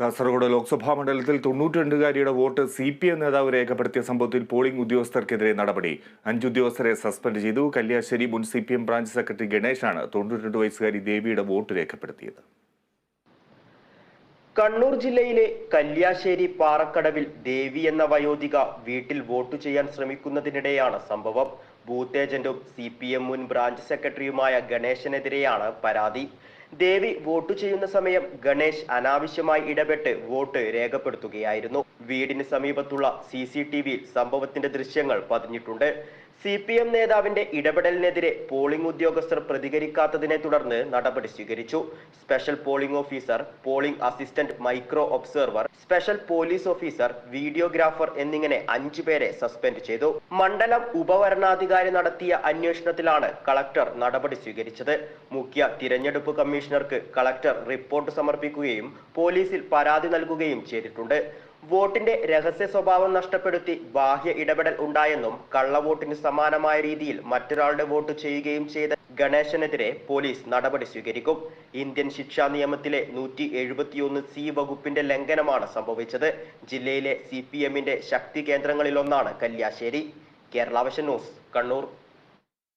കാസർഗോഡ് ലോക്സഭാ മണ്ഡലത്തിൽ തൊണ്ണൂറ്റിരണ്ടുകാരിയുടെ vote C P M നേതാവ് രേഖപ്പെടുത്തിയ സംഭവത്തിൽ പോളിംഗ് ഉദ്യോഗസ്ഥർക്കെതിരെ നടപടി. അഞ്ച് ഉദ്യോഗസ്ഥരെ സസ്പെൻഡ് ചെയ്തു. കല്യാശ്ശേരി മുൻ C P M branch secretary ഗണേശാണ് തൊണ്ണൂറ്റിരണ്ട് വയസ്സുകാരി ദേവിയുടെ വോട്ട് രേഖപ്പെടുത്തിയത്. കണ്ണൂർ ജില്ലയിലെ കല്യാശ്ശേരി പാറക്കടവിൽ ദേവി എന്ന വയോധിക വീട്ടിൽ വോട്ട് ചെയ്യാൻ ശ്രമിക്കുന്നതിനിടെയാണ് സംഭവം. ബൂത്ത് ഏജന്റും സി പി എം മുൻ ബ്രാഞ്ച് സെക്രട്ടറിയുമായ ഗണേശനെതിരെയാണ് പരാതി. ദേവി വോട്ട് ചെയ്യുന്ന സമയം ഗണേശ് അനാവശ്യമായി ഇടപെട്ട് വോട്ട് രേഖപ്പെടുത്തുകയായിരുന്നു. വീടിന് സമീപത്തുള്ള സി സി ടി വിയിൽ സംഭവത്തിന്റെ ദൃശ്യങ്ങൾ പതിഞ്ഞിട്ടുണ്ട്. സി പി എം നേതാവിന്റെ ഇടപെടലിനെതിരെ പോളിംഗ് ഉദ്യോഗസ്ഥർ പ്രതികരിക്കാത്തതിനെ തുടർന്ന് നടപടി സ്വീകരിച്ചു. Special polling officer polling assistant micro observer special police officer videographer എന്നിങ്ങനെ അഞ്ചു പേരെ സസ്പെൻഡ് ചെയ്തു. മണ്ഡലം ഉപവരണാധികാരി നടത്തിയ അന്വേഷണത്തിലാണ് കളക്ടർ നടപടി സ്വീകരിച്ചത്. മുഖ്യ തിരഞ്ഞെടുപ്പ് കമ്മീഷണർക്ക് കളക്ടർ റിപ്പോർട്ട് സമർപ്പിക്കുകയും പോലീസിൽ പരാതി നൽകുകയും ചെയ്തിട്ടുണ്ട്. വോട്ടിന്റെ രഹസ്യ സ്വഭാവം നഷ്ടപ്പെടുത്തി ബാഹ്യ ഇടപെടൽ ഉണ്ടായെന്നും കള്ളവോട്ടിന് സമാനമായ രീതിയിൽ മറ്റൊരാളുടെ വോട്ട് ചെയ്യുകയും ചെയ്ത ഗണേശനെതിരെ പോലീസ് നടപടി സ്വീകരിക്കും. ഇന്ത്യൻ ശിക്ഷാ നിയമത്തിലെ നൂറ്റി എഴുപത്തിയൊന്ന് സി വകുപ്പിന്റെ ലംഘനമാണ് സംഭവിച്ചത്. ജില്ലയിലെ സി പി എമ്മിന്റെ ശക്തി കേന്ദ്രങ്ങളിലൊന്നാണ് കല്യാശ്ശേരി. കേരളാവശ്യ ന്യൂസ് കണ്ണൂർ.